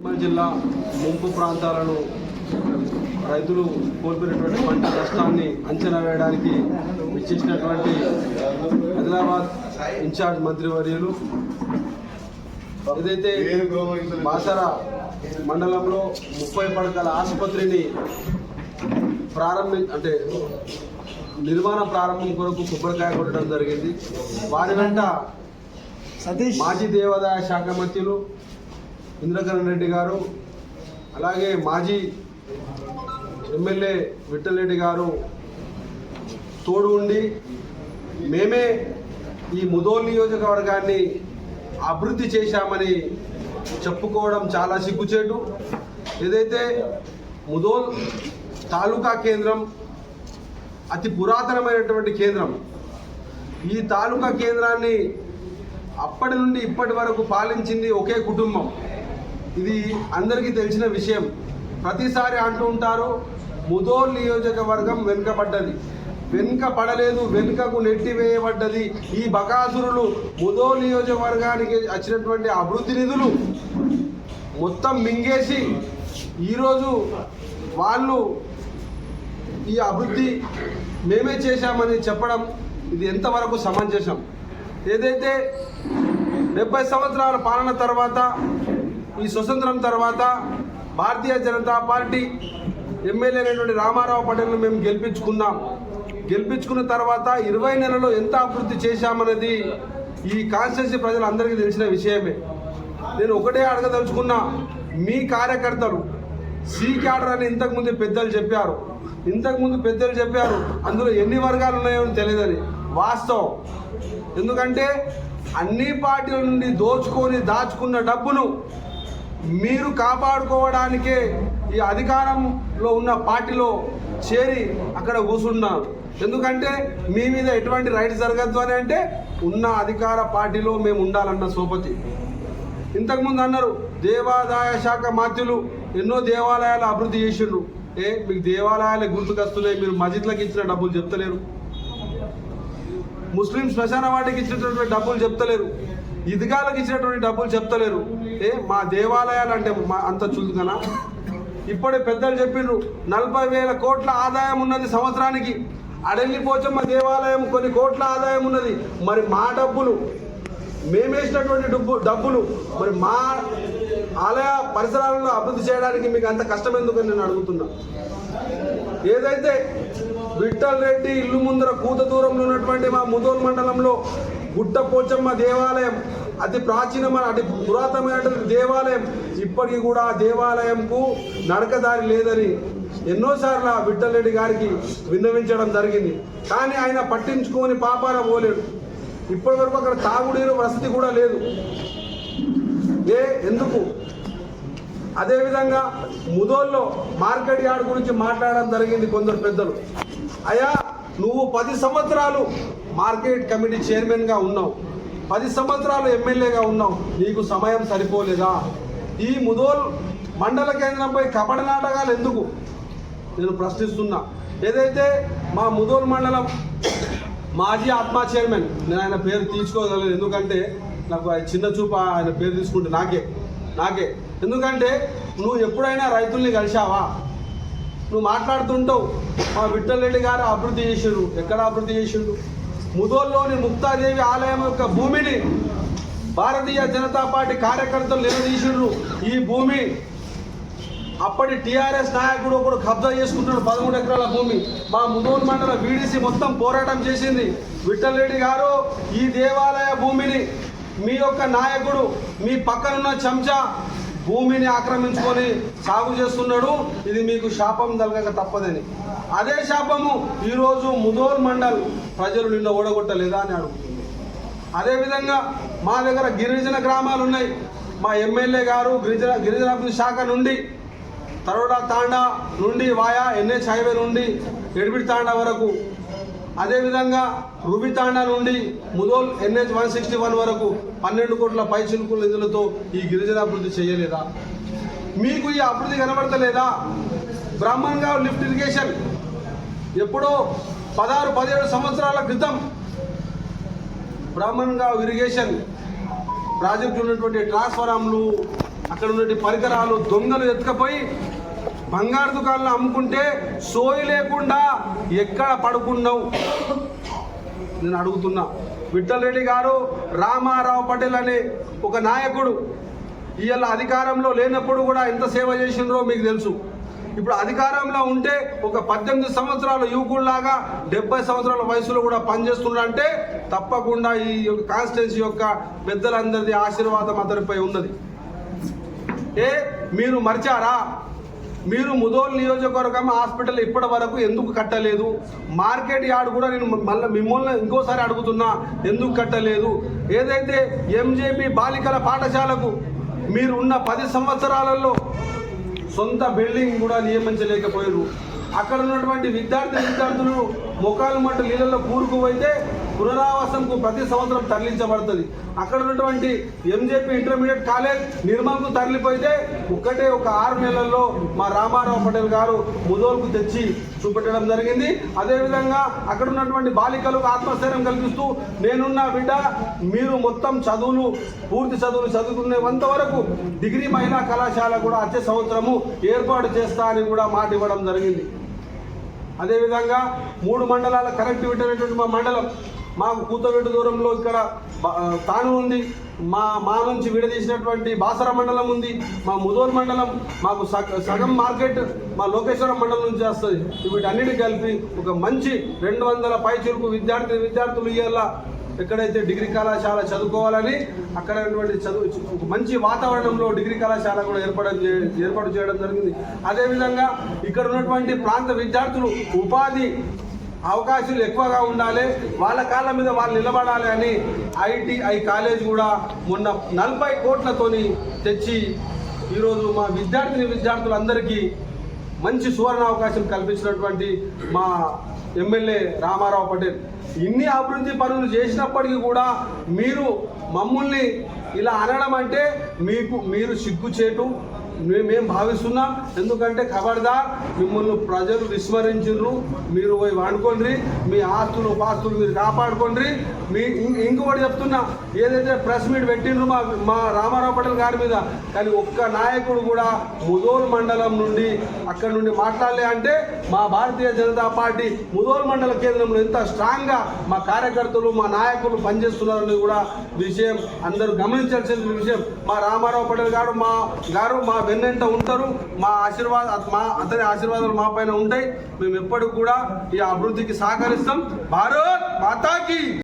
నిర్మల్ జిల్లా ముంపు ప్రాంతాలను రైతులు కోల్పోయినటువంటి పంట నష్టాన్ని అంచనా వేయడానికి ఇచ్చేసినటువంటి ఆదిలాబాద్ ఇన్ఛార్జ్ మంత్రివర్యులు. ఏదైతే బాసర మండలంలో ముప్పై పడకల ఆసుపత్రిని ప్రారంభి అంటే నిర్మాణ ప్రారంభం కొరకు కొబ్బరికాయ కొట్టడం జరిగింది. వారి వెంట మాజీ దేవాదాయ శాఖ మంత్రులు ఇంద్రకరణ్ రెడ్డి గారు అలాగే మాజీ ఎమ్మెల్యే విఠల్ రెడ్డి గారు తోడు ఉండి మేమే ఈ ముదోల్ నియోజకవర్గాన్ని అభివృద్ధి చేశామని చెప్పుకోవడం చాలా సిగ్గుచేటు. ఏదైతే ముదోల్ తాలూకా కేంద్రం అతి పురాతనమైనటువంటి కేంద్రం ఈ తాలూకా కేంద్రాన్ని అప్పటి నుండి ఇప్పటి వరకు పాలించింది ఒకే కుటుంబం. ఇది అందరికీ తెలిసిన విషయం. ప్రతిసారి అంటూ ఉంటారు ముదోల్ నియోజకవర్గం వెనుకబడ్డది. వెనుక పడలేదు వెనుకకు నెట్టివేయబడ్డది. ఈ బకాసురులు ముదో నియోజకవర్గానికి వచ్చినటువంటి అభివృద్ధి నిధులు మొత్తం మింగేసి ఈరోజు వాళ్ళు ఈ అభివృద్ధి మేమే చేశామని చెప్పడం ఇది ఎంతవరకు సమంజసం? ఏదైతే డెబ్బై సంవత్సరాల పాలన తర్వాత ఈ స్వతంత్రం తర్వాత భారతీయ జనతా పార్టీ ఎమ్మెల్యే అయినటువంటి రామారావు పటేల్ను మేము గెలిపించుకున్నాం గెలిపించుకున్న తర్వాత ఇరవై నెలలో ఎంత అభివృద్ధి చేశామన్నది ఈ కాన్స్టిట్యూన్సీ ప్రజలందరికీ తెలిసిన విషయమే. నేను ఒకటే అడగదలుచుకున్నా మీ కార్యకర్తలు సీ క్యాడర్ అని ఇంతకుముందు పెద్దలు చెప్పారు. ఇంతకుముందు పెద్దలు చెప్పారు అందులో ఎన్ని వర్గాలు ఉన్నాయో తెలియదని. వాస్తవం. ఎందుకంటే అన్ని పార్టీల నుండి దోచుకొని దాచుకున్న డబ్బును మీరు కాపాడుకోవడానికే ఈ అధికారంలో ఉన్న పార్టీలో చేరి అక్కడ కూర్చున్నారు ఎందుకంటే మీ మీద ఎటువంటి రైట్ జరగద్దు అని అంటే ఉన్న అధికార పార్టీలో మేము ఉండాలన్న సోపతి. ఇంతకుముందు అన్నారు దేవాదాయ శాఖ మాత్యులు ఎన్నో దేవాలయాలు అభివృద్ధి చేసిండ్రు. ఏ మీకు దేవాలయాలే గుర్తుకొస్తున్నాయి మీరు మజిద్లకు ఇచ్చిన డబ్బులు చెప్తలేరు. ముస్లిం శ్మశాన వాటికి ఇచ్చినటువంటి డబ్బులు చెప్తలేరు. ఇదిగాలకు ఇచ్చినటువంటి డబ్బులు చెప్తలేరు. ఏ మా దేవాలయాలు అంటే మా అంత చులుకనా? ఇప్పుడే పెద్దలు చెప్పిండ్రు నలభై వేల కోట్ల ఆదాయం ఉన్నది సంవత్సరానికి. అడెల్లిపోచమ్మ దేవాలయం కొన్ని కోట్ల ఆదాయం ఉన్నది. మరి మా డబ్బులు మేమేసినటువంటి డబ్బు డబ్బులు మరి మా ఆలయ పరిసరాలను అభివృద్ధి చేయడానికి మీకు అంత కష్టం ఎందుకని నేను అడుగుతున్నా. ఏదైతే విఠల్ రెడ్డి ఇల్లు ముందర కూత దూరంలో ఉన్నటువంటి మా ముదోల్ మండలంలో గుట్ట పోచమ్మ దేవాలయం. అతి ప్రాచీనమైన అతి పురాతనమైనటువంటి దేవాలయం. ఇప్పటికీ కూడా ఆ దేవాలయంకు నడకదారి లేదని ఎన్నోసార్లు ఆ విఠల్ గారికి విన్నవించడం జరిగింది. కానీ ఆయన పట్టించుకొని పాపాన పోలేడు. ఇప్పటి వరకు అక్కడ తాగునీరు వసతి కూడా లేదు. ఏ ఎందుకు? అదేవిధంగా ముదోల్లో మార్కెట్ యార్డ్ గురించి మాట్లాడడం జరిగింది కొందరు పెద్దలు. అయ్యా నువ్వు పది సంవత్సరాలు మార్కెట్ కమిటీ చైర్మన్గా ఉన్నావు. పది సంవత్సరాలు ఎమ్మెల్యేగా ఉన్నావు. నీకు సమయం సరిపోలేదా? ఈ ముదోల్ మండల కేంద్రంపై కపట నాటకాలు ఎందుకు? నేను ప్రశ్నిస్తున్నా. ఏదైతే మా ముదోల్ మండలం మాజీ ఆత్మా చైర్మన్ నేను ఆయన పేరు తీసుకోగలను. ఎందుకంటే నాకు చిన్న చూపు ఆయన పేరు తీసుకుంటే నాకే నాకే. ఎందుకంటే నువ్వు ఎప్పుడైనా రైతుల్ని కలిశావా? నువ్వు మాట్లాడుతుంటావు. మా విఠల్ రెడ్డి గారు అభివృద్ధి చేసిండు ఎక్కడ అభివృద్ధి చేసిండు ముదోల్లోని ముక్తాదేవి ఆలయం యొక్క భూమిని భారతీయ జనతా పార్టీ కార్యకర్తలు నిలదీసిండ్రు. ఈ భూమి అప్పటి టీఆర్ఎస్ నాయకుడు ఒకడు కబ్జా చేసుకుంటున్నాడు పదమూడు ఎకరాల భూమి. మా ముదోన్ మండల వీడిసి మొత్తం పోరాటం చేసింది. విఠలరెడ్డి గారు ఈ దేవాలయ భూమిని మీ యొక్క నాయకుడు మీ పక్కనున్న చెంచా భూమిని ఆక్రమించుకొని సాగు చేస్తున్నాడు ఇది మీకు శాపం తలగక తప్పదని. అదే శాపము ఈరోజు ముదోల్ మండల్ ప్రజలు నిన్న ఓడగొట్టలేదా అని అడుగుతుంది. అదేవిధంగా మా దగ్గర గిరిజన గ్రామాలు ఉన్నాయి. మా ఎమ్మెల్యే గారు గిరిజన గిరిజనాభివృద్ధి శాఖ నుండి తరోడా తాండా నుండి వాయా ఎన్హెచ్ హైవే నుండి ఎడిబిడి తాండా వరకు అదేవిధంగా రుబితాండా నుండి Mudhol NH one sixty one వరకు పన్నెండు కోట్ల పై చిలుకుల నిధులతో ఈ గిరిజన అభివృద్ధి చేయలేదా? మీకు ఈ అభివృద్ధి కనబడతలేదా? బ్రాహ్మణ్ లిఫ్ట్ ఇరిగేషన్ ఎప్పుడో పదహారు పదిహేడు సంవత్సరాల క్రితం బ్రాహ్మణ్గావ్ ఇరిగేషన్ ప్రాజెక్టు ఉన్నటువంటి ట్రాన్స్ఫారాంలు అక్కడ ఉన్నటువంటి పరికరాలు దొంగలు ఎత్తుకపోయి బంగారు దుకాణాలు అమ్ముకుంటే సోయి లేకుండా ఎక్కడ పడుకున్నావు? నేను అడుగుతున్నా. విఠల్ రెడ్డి గారు రామారావు పటేల్ అనే ఒక నాయకుడు ఇవాళ అధికారంలో లేనప్పుడు కూడా ఎంత సేవ చేసిండ్రో మీకు తెలుసు. ఇప్పుడు అధికారంలో ఉంటే ఒక పద్దెనిమిది సంవత్సరాల యువకుల్లాగా డెబ్బై సంవత్సరాల వయసులో కూడా పనిచేస్తున్నారంటే తప్పకుండా ఈ కాన్స్టిట్యున్సీ యొక్క పెద్దలందరిది ఆశీర్వాదం అతనిపై ఉన్నది. ఏ మీరు మర్చారా? మీరు ముదోల్ నియోజకవర్గం హాస్పిటల్ ఇప్పటి వరకు ఎందుకు కట్టలేదు? మార్కెట్ యార్డ్ కూడా నేను మళ్ళీ మిమ్మల్ని ఇంకోసారి అడుగుతున్నా ఎందుకు కట్టలేదు? ఏదైతే ఎంజేపీ బాలికల పాఠశాలకు మీరు ఉన్న పది సంవత్సరాలలో సొంత బిల్డింగ్ కూడా నియమించలేకపోయారు అక్కడ ఉన్నటువంటి విద్యార్థి విద్యార్థులు ముఖాలు మట్టు నీళ్ళలో కూరుకుపోయితే పునరావాసంకు ప్రతి సంవత్సరం తరలించబడుతుంది. అక్కడ ఉన్నటువంటి ఎంజేపీ ఇంటర్మీడియట్ కాలేజ్ నిర్మల్కు తరలిపోయితే ఒక్కటే ఒక ఆరు నెలల్లో మా రామారావు పటేల్ గారు ముదోల్కు తెచ్చి చూపెట్టడం జరిగింది. అదేవిధంగా అక్కడ ఉన్నటువంటి బాలికలకు ఆత్మస్థైర్యం కల్పిస్తూ నేనున్న బిడ్డ మీరు మొత్తం చదువులు పూర్తి చదువులు చదువుకునేంత వరకు డిగ్రీ మహిళా కళాశాల కూడా వచ్చే సంవత్సరము ఏర్పాటు చేస్తా అని కూడా మాట ఇవ్వడం జరిగింది. అదేవిధంగా మూడు మండలాల కనెక్టివిటీ అనేటువంటి మా మండలం మాకు కూతవేటు దూరంలో ఇక్కడ తాను ఉంది. మా మా నుంచి విడదీసినటువంటి బాసర మండలం ఉంది. మా ముదోల్ మండలం మాకు సగం మార్కెట్ మా లోకేశ్వరం మండలం నుంచి వస్తుంది. వీటన్నిటి కలిపి ఒక మంచి రెండు వందల పైచులకు విద్యార్థి విద్యార్థులు ఇవాళ ఎక్కడైతే డిగ్రీ కళాశాల చదువుకోవాలని అక్కడ ఉన్నటువంటి చదువు ఒక మంచి వాతావరణంలో డిగ్రీ కళాశాల కూడా ఏర్పడడం చే- ఏర్పాటు చేయడం జరిగింది. అదేవిధంగా ఇక్కడ ఉన్నటువంటి ప్రాంత విద్యార్థులు ఉపాధి అవకాశాలు ఎక్కువగా ఉండాలి. వాళ్ళ కాళ్ళ మీద వాళ్ళు నిలబడాలి అని ఐటీఐ కాలేజ్ కూడా మొన్న నలభై కోట్లతోని తెచ్చి ఈరోజు మా విద్యార్థిని విద్యార్థులందరికీ మంచి సువర్ణ అవకాశం కల్పించినటువంటి మా ఎమ్మెల్యే రామారావు పటేల్. ఇన్ని అభివృద్ధి పనులు చేసినప్పటికీ కూడా మీరు మమ్మల్ని ఇలా అనడం అంటే మీకు మీరు సిగ్గుచేటు మేము భావిస్తున్నాం? ఎందుకంటే ఖబర్దార్ మిమ్మల్ని ప్రజలు విస్మరించు మీరు పోయి వాడుకోండి మీ ఆస్తులు పాస్తులు మీరు కాపాడుకోండి మీ ఇంకొకటి చెప్తున్నా. ఏదైతే ప్రెస్ మీట్ పెట్టిండ్రు మా మా రామారావు పటేల్ గారి మీద కానీ ఒక్క నాయకుడు కూడా ముదోల్ మండలం నుండి అక్కడ నుండి మాట్లాడలే అంటే మా భారతీయ జనతా పార్టీ ముదోల్ మండల కేంద్రంలో ఎంత స్ట్రాంగ్గా మా కార్యకర్తలు మా నాయకులు పనిచేస్తున్నారని కూడా విషయం అందరూ గమనించాల్సిన విషయం. మా రామారావు పటేల్ గారు మా గారు మా వెన్నెంట ఉంటారు. మా ఆశీర్వాద మా అతని ఆశీర్వాదాలు మా పైన ఉంటాయి. మేము ఎప్పటికి కూడా ఈ అభివృద్ధికి సహకరిస్తాం. భారత్ మాతాకి!